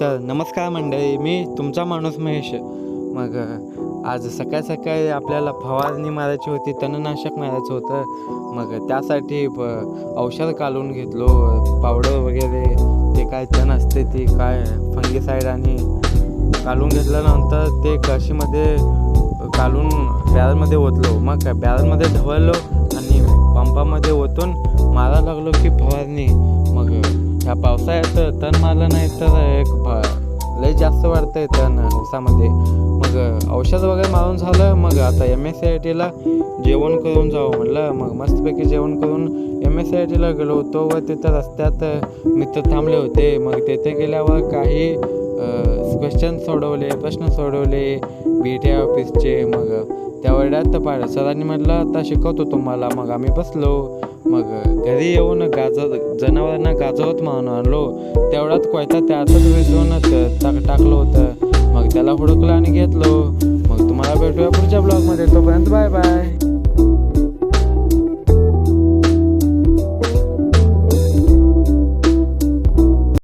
तर नमस्कार मंडळी मी तुमचा माणूस महेश. मग आज सकाळ सकाळी आपल्याला फवारणी मारायची होती तणनाशक मारायचं होतं. मग त्यासाठी औषध काढून घेतलो पावडर वगैरे ते काय तण असते ती काय फंगीसाईड आणि काढून घेतल्यानंतर ते कशीमध्ये काढून बॅरलमध्ये ओतलो. मग काय बॅरलमध्ये ढवळलो आणि पंपामध्ये ओतून मारायला लागलो की फवारणी. मग ह्या पावसाळ्यात तण मारलं नाही तर एक जास्त वाढतंय तण ऊसामध्ये मग औषध वगैरे मारून झालं मग आता एम एस सी आय टीला जेवण करून जावं म्हटलं मग मस्तपैकी जेवण करून एम एस सी आय टीला गेलो होतो व तिथं रस्त्यात मित्र थांबले होते. मग तिथे गेल्यावर काही क्वेश्चन सोडवले प्रश्न सोडवले बी टी ऑफिसचे मग त्या वेळात पाड सरांनी म्हटलं आता शिकवतो तुम्हाला. मग आम्ही बसलो. मग घरी येऊन गाजर जनावरांना गाजवत म्हणून आणलो. तेवढ्यात कोयता त्यातच विसरून टाक टाकलं होतं. मग त्याला हुडकलं आणि घेतलो. मग तुम्हाला भेटूया पुढच्या ब्लॉगमध्ये. तोपर्यंत बाय बाय